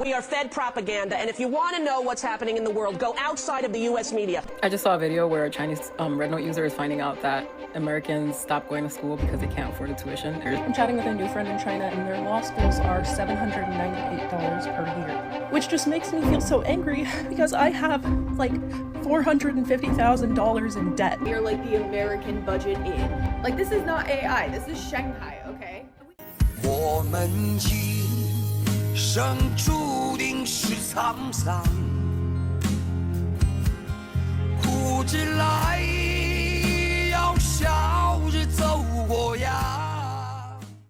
We are fed propaganda, and if you want to know what's happening in the world, go outside of the U.S. media. I just saw a video where a Chinese um, Red Note user is finding out that Americans stop going to school because they can't afford the tuition. I'm chatting with a new friend in China, and their law schools are $798 per year. Which just makes me feel so angry because I have like $450,000 in debt. You're like the American budget in. Like this is not AI, this is Shanghai, okay? 我们今生注定是沧桑，不知来要笑着走过呀。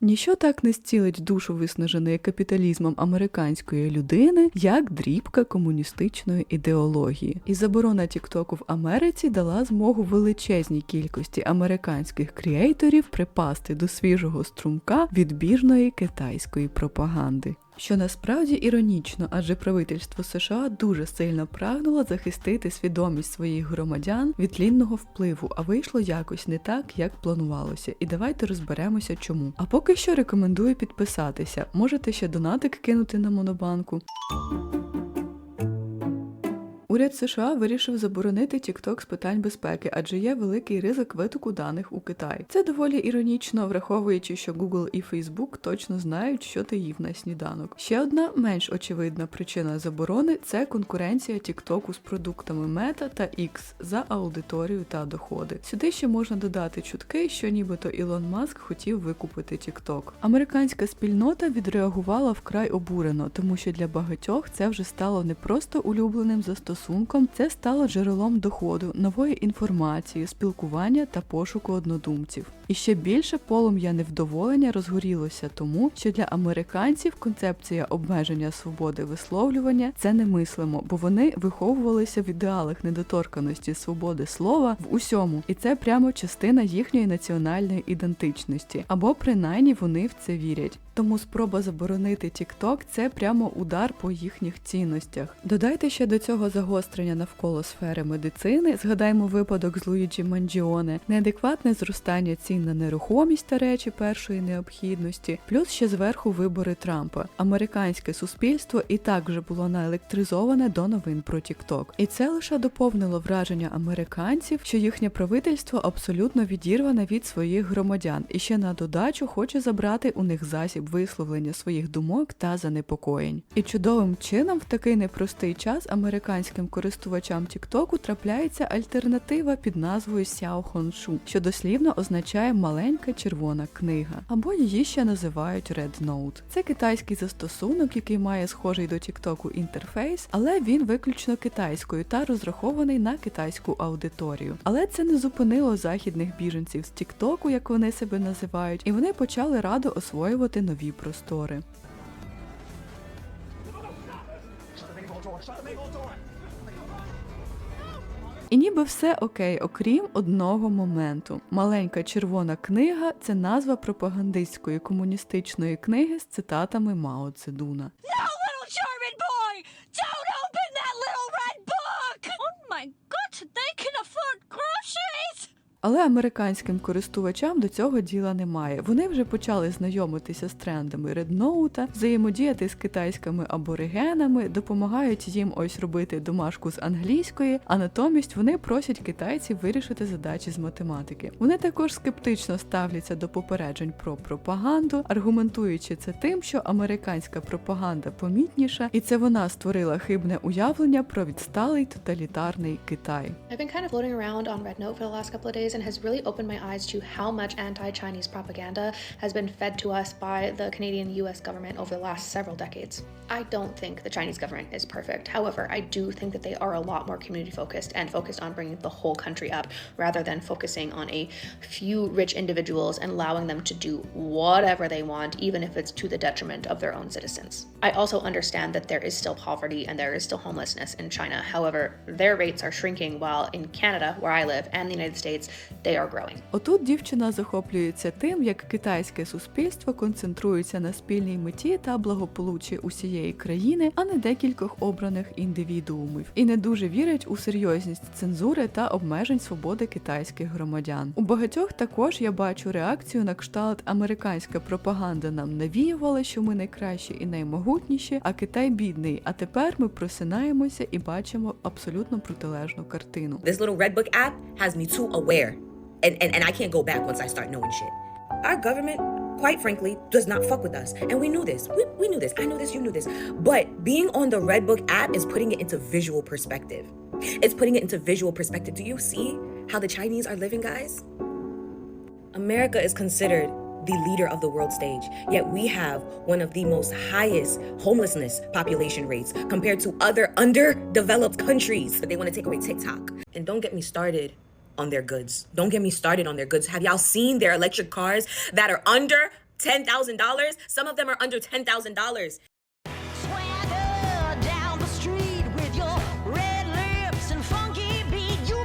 Ніщо так не зцілить душу виснаженої капіталізмом американської людини, як дрібка комуністичної ідеології. І заборона Тіктоку в Америці дала змогу величезній кількості американських кріейторів припасти до свіжого струмка відбірної китайської пропаганди. Що насправді іронічно, адже правительство США дуже сильно прагнуло захистити свідомість своїх громадян від лінного впливу, а вийшло якось не так, як планувалося. І давайте розберемося, чому. А поки що рекомендую підписатися. Можете ще донатик кинути на монобанку. Уряд США вирішив заборонити TikTok з питань безпеки, адже є великий ризик витоку даних у Китай. Це доволі іронічно, враховуючи, що Google і Facebook точно знають, що ти їв на сніданок. Ще одна менш очевидна причина заборони це конкуренція TikTok з продуктами Meta та X за аудиторію та доходи. Сюди ще можна додати чутки, що нібито Ілон Маск хотів викупити TikTok. Американська спільнота відреагувала вкрай обурено, тому що для багатьох це вже стало не просто улюбленим застосунком, це стало джерелом доходу, нової інформації, спілкування та пошуку однодумців. І ще більше полум'я невдоволення розгорілося тому, що для американців концепція обмеження свободи висловлювання це немислимо, бо вони виховувалися в ідеалах недоторканості свободи слова в усьому, і це прямо частина їхньої національної ідентичності, або принаймні вони в це вірять. Тому спроба заборонити TikTok – це прямо удар по їхніх цінностях. Додайте ще до цього загострення навколо сфери медицини. Згадаймо випадок з Луїджі Манджіоне, неадекватне зростання цін на нерухомість та речі першої необхідності, плюс ще зверху вибори Трампа. Американське суспільство і так вже було наелектризоване до новин про TikTok. І це лише доповнило враження американців, що їхнє правительство абсолютно відірване від своїх громадян і ще на додачу хоче забрати у них засіб висловлення своїх думок та занепокоєнь. І чудовим чином в такий непростий час американським користувачам TikTok трапляється альтернатива під назвою Сяо Хоншу, що дослівно означає маленька червона книга, або її ще називають Red Note. Це китайський застосунок, який має схожий до TikTok інтерфейс, але він виключно китайською та розрахований на китайську аудиторію. Але це не зупинило західних біженців з TikTok, як вони себе називають, і вони почали радо освоювати нові простори. І ніби все окей, окрім одного моменту. Маленька червона книга це назва пропагандистської комуністичної книги з цитатами Мао Цедуна. No, little German boy! Don't open that little red book! Oh my god, they can afford groceries! Але американським користувачам до цього діла немає. Вони вже почали знайомитися з трендами редноута, взаємодіяти з китайськими аборигенами, допомагають їм ось робити домашку з англійської, а натомість вони просять китайців вирішити задачі з математики. Вони також скептично ставляться до попереджень про пропаганду, аргументуючи це тим, що американська пропаганда помітніша, і це вона створила хибне уявлення про відсталий тоталітарний Китай. I've been kind of floating around on Red Note for the last couple of days and has really opened my eyes to how much anti Chinese propaganda has been fed to us by the Canadian US government over the last several decades. I don't think the Chinese government is perfect. However, I do think that they are a lot more community focused and focused on bringing the whole country up rather than focusing on a few rich individuals and allowing them to do whatever they want, even if it's to the detriment of their own citizens. I also understand that there is still poverty and there is still homelessness in China. However, their rates are shrinking while in Canada, where I live, and the United States, they are growing. Отут дівчина захоплюється тим, як китайське суспільство концентрується на спільній меті та благополуччі усієї країни, а не декількох обраних індивідуумів, і не дуже вірить у серйозність цензури та обмежень свободи китайських громадян. У багатьох також я бачу реакцію на кшталт американська пропаганда нам навіювала, що ми найкращі і наймогутніші, а Китай бідний. А тепер ми просинаємося і бачимо абсолютно протилежну картину. This little Red Book app has me too aware, and, and, and I can't go back once I start knowing shit. Our government, quite frankly, does not fuck with us. And we knew this. We, we knew this. I knew this. You knew this. But being on the Red Book app is putting it into visual perspective. It's putting it into visual perspective. Do you see how the Chinese are living, guys? America is considered the leader of the world stage, yet we have one of the most highest homelessness population rates compared to other underdeveloped countries. But they want to take away TikTok. And don't get me started on their goods. Don't get me started on their goods. Have y'all seen their electric cars that are under $10,000? Some of them are under $10,000. Swagger down the street with your red lips and funky beat. You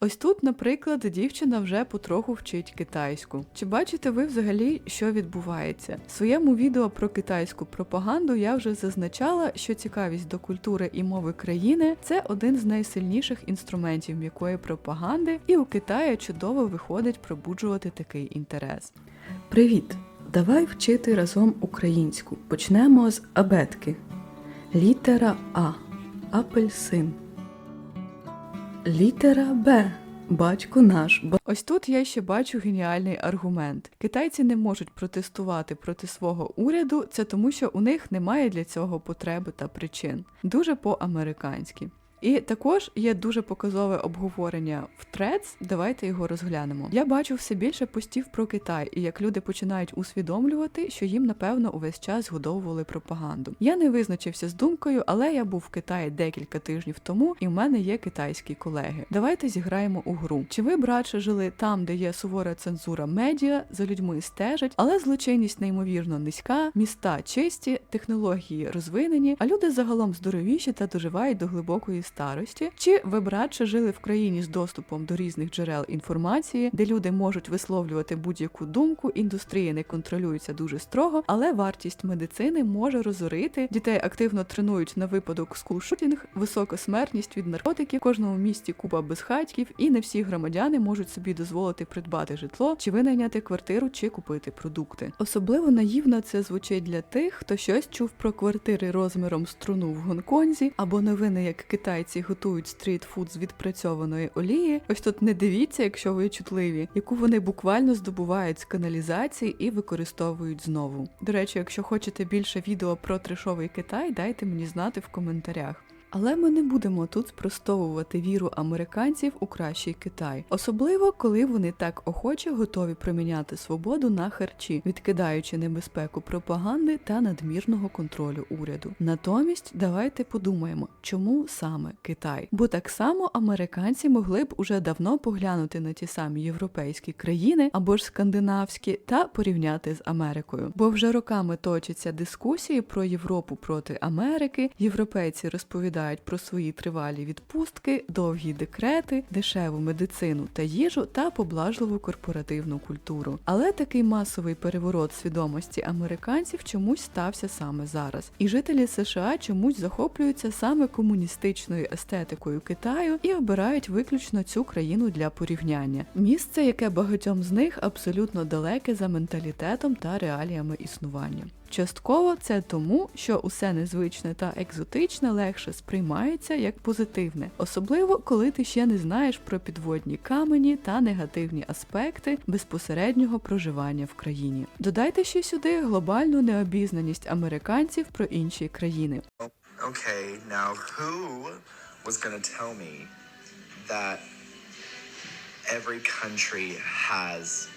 Ось тут, наприклад, дівчина вже потроху вчить китайську. Чи бачите ви взагалі, що відбувається? В своєму відео про китайську пропаганду я вже зазначала, що цікавість до культури і мови країни це один з найсильніших інструментів м'якої пропаганди, і у Китаї чудово виходить пробуджувати такий інтерес. Привіт! Давай вчити разом українську. Почнемо з абетки. Літера А. Апельсин. Літера Б. Батько наш. Ось тут я ще бачу геніальний аргумент. Китайці не можуть протестувати проти свого уряду, це тому, що у них немає для цього потреби та причин. Дуже по-американськи. І також є дуже показове обговорення в Threads, давайте його розглянемо. Я бачу все більше постів про Китай і як люди починають усвідомлювати, що їм напевно увесь час згодовували пропаганду. Я не визначився з думкою, але я був в Китаї декілька тижнів тому, і в мене є китайські колеги. Давайте зіграємо у гру. Чи ви, братше, жили там, де є сувора цензура медіа, за людьми стежать, але злочинність неймовірно низька, міста чисті, технології розвинені, а люди загалом здоровіші та доживають до глибокої старості? Чи ви, братше, жили в країні з доступом до різних джерел інформації, де люди можуть висловлювати будь-яку думку, індустрія не контролюється дуже строго, але вартість медицини може розорити. Дітей активно тренують на випадок скулшутінг, висока смертність від наркотиків, в кожному місті купа безхатьків, і не всі громадяни можуть собі дозволити придбати житло, чи винайняти квартиру, чи купити продукти. Особливо наївно це звучить для тих, хто щось чув про квартири розміром струну в Гонконзі, або новини, як китайці готують стрітфуд з відпрацьованої олії. Ось тут не дивіться, якщо ви чутливі, яку вони буквально здобувають з каналізації і використовують знову. До речі, якщо хочете більше відео про трешовий Китай, дайте мені знати в коментарях. Але ми не будемо тут спростовувати віру американців у кращий Китай, особливо коли вони так охоче готові проміняти свободу на харчі, відкидаючи небезпеку пропаганди та надмірного контролю уряду. Натомість давайте подумаємо, чому саме Китай? Бо так само американці могли б уже давно поглянути на ті самі європейські країни або ж скандинавські та порівняти з Америкою. Бо вже роками точаться дискусії про Європу проти Америки. Європейці розповідають про свої тривалі відпустки, довгі декрети, дешеву медицину та їжу та поблажливу корпоративну культуру. Але такий масовий переворот свідомості американців чомусь стався саме зараз. І жителі США чомусь захоплюються саме комуністичною естетикою Китаю і обирають виключно цю країну для порівняння. Місце, яке багатьом з них абсолютно далеке за менталітетом та реаліями існування. Частково це тому, що усе незвичне та екзотичне легше сприймається як позитивне, особливо коли ти ще не знаєш про підводні камені та негативні аспекти безпосереднього проживання в країні. Додайте ще сюди глобальну необізнаність американців про інші країни. Okay, now who was me that every country has.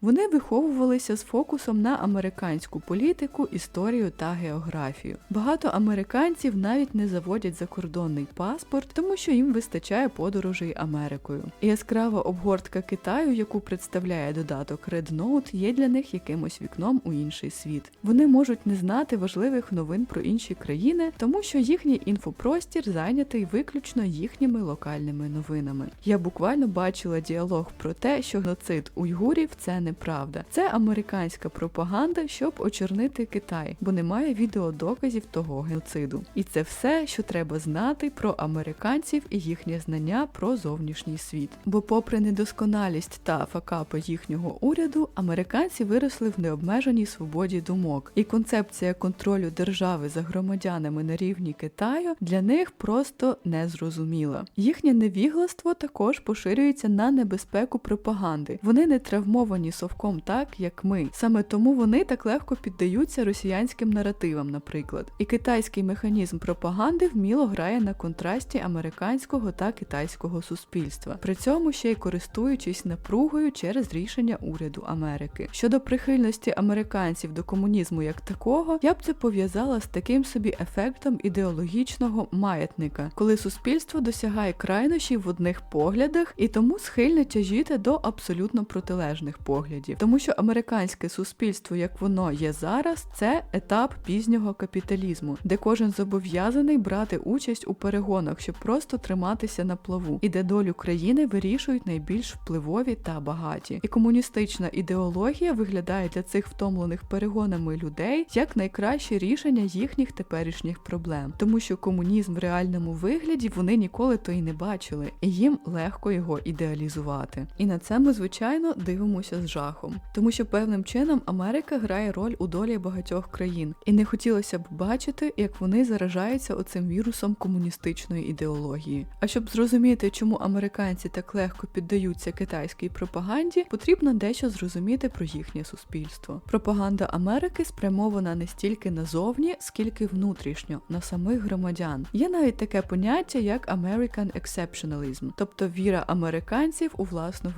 Вони виховувалися з фокусом на американську політику, історію та географію. Багато американців навіть не заводять закордонний паспорт, тому що їм вистачає подорожей Америкою. Яскрава обгортка Китаю, яку представляє додаток Red Note, є для них якимось вікном у інший світ. Вони можуть не знати важливих новин про інші країни, тому що їхній інфопростір зайнятий виключно їхніми локальними новинами. Я буквально бачила діалог про те, що геноцид уйгурів це неправда. Це американська пропаганда, щоб очорнити Китай, бо немає відеодоказів того геноциду. І це все, що треба знати про американців і їхнє знання про зовнішній світ. Бо, попри недосконалість та факапи їхнього уряду, американці виросли в необмеженій свободі думок, і концепція контролю держави за громадянами на рівні Китаю для них просто незрозуміла. Їхнє невігластво також поширюється на небезпеку пропаганди. Вони не травмовані совком так, як ми. Саме тому вони так легко піддаються росіянським наративам, наприклад. І китайський механізм пропаганди вміло грає на контрасті американського та китайського суспільства, при цьому ще й користуючись напругою через рішення уряду Америки. Щодо прихильності американців до комунізму як такого, я б це пов'язала з таким собі ефектом ідеологічного маятника, коли суспільство досягає крайнощів в одних поглядах і тому схильне тяжіти до абсолютно протилежних поглядів, тому що американське суспільство, як воно є зараз, це етап пізнього капіталізму, де кожен зобов'язаний брати участь у перегонах, щоб просто триматися на плаву, і де долю країни вирішують найбільш впливові та багаті. І комуністична ідеологія виглядає для цих втомлених перегонами людей як найкраще рішення їхніх теперішніх проблем, тому що комунізм в реальному вигляді вони ніколи то й не бачили, і їм легко його ідеалізувати. І на це ми, звичайно, дивимося з жахом, тому що певним чином Америка грає роль у долі багатьох країн, і не хотілося б бачити, як вони заражаються оцим вірусом комуністичної ідеології. А щоб зрозуміти, чому американці так легко піддаються китайській пропаганді, потрібно дещо зрозуміти про їхнє суспільство. Пропаганда Америки спрямована не стільки назовні, скільки внутрішньо на самих громадян. Є навіть таке поняття як American Exceptionalism, тобто віра американців у власну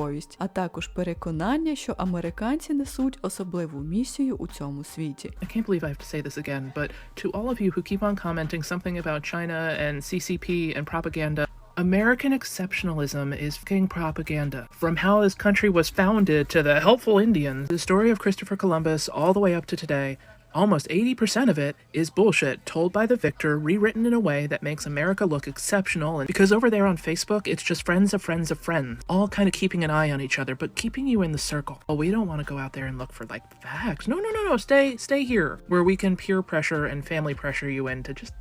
винятковість, а також переконання, що американці несуть особливу місію у цьому світі. I can't believe I have to say this again, but to all of you who keep on commenting something about China and CCP and propaganda, American exceptionalism is fucking propaganda. From how this country was founded to the helpful Indians, the story of Christopher Columbus all the way up to today, almost 80% of it is bullshit told by the victor, rewritten in a way that makes America look exceptional. And because over there on Facebook, it's just friends of friends of friends, all kind of keeping an eye on each other, but keeping you in the circle. Oh, we don't want to go out there and look for like facts. No, no, no, no. Stay, stay here where we can peer pressure and family pressure you into just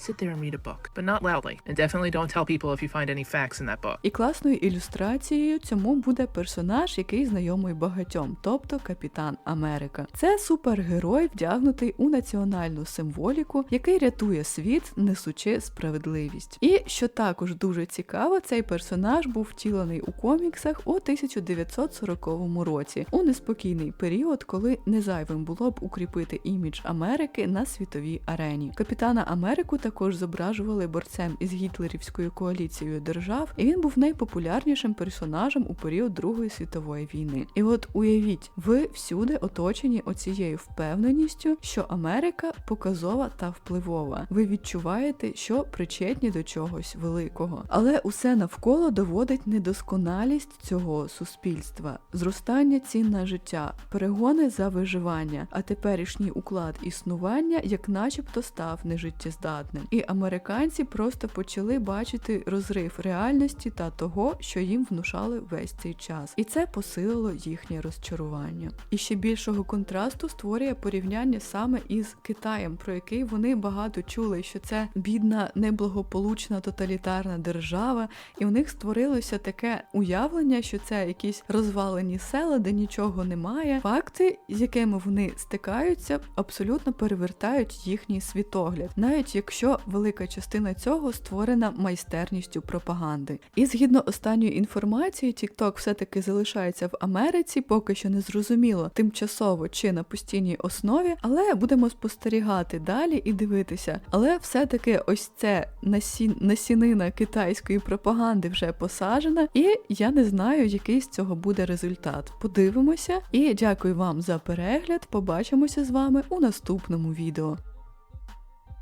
sit there and read a book, but not loudly. And definitely don't tell people if you find any facts in that book. І класною ілюстрацією цьому буде персонаж, який знайомий багатьом, тобто Капітан Америка. Це супергерой, вдягнутий у національну символіку, який рятує світ, несучи справедливість. І що також дуже цікаво, цей персонаж був втілений у коміксах у 1940 році, у неспокійний період, коли незайвим було б укріпити імідж Америки на світовій арені. Капітана Америку також зображували борцем із гітлерівською коаліцією держав, і він був найпопулярнішим персонажем у період Другої світової війни. І от уявіть, ви всюди оточені оцією впевненістю, що Америка показова та впливова. Ви відчуваєте, що причетні до чогось великого, але усе навколо доводить недосконалість цього суспільства, зростання цін на життя, перегони за виживання, а теперішній уклад існування, як начебто, став нежиттєздатним. І американці просто почали бачити розрив реальності та того, що їм внушали весь цей час, і це посилило їхнє розчарування. І ще більшого контрасту створює порівняння саме із Китаєм, про який вони багато чули, що це бідна, неблагополучна тоталітарна держава, і у них створилося таке уявлення, що це якісь розвалені села, де нічого немає. Факти, з якими вони стикаються, абсолютно перевертають їхній світогляд, навіть якщо велика частина цього створена майстерністю пропаганди. І згідно останньої інформації, TikTok все-таки залишається в Америці, поки що не зрозуміло тимчасово чи на постійній основі, але будемо спостерігати далі і дивитися. Але все-таки ось це насі... насінина китайської пропаганди вже посаджена, і я не знаю, який з цього буде результат. Подивимося і дякую вам за перегляд. Побачимося з вами у наступному відео.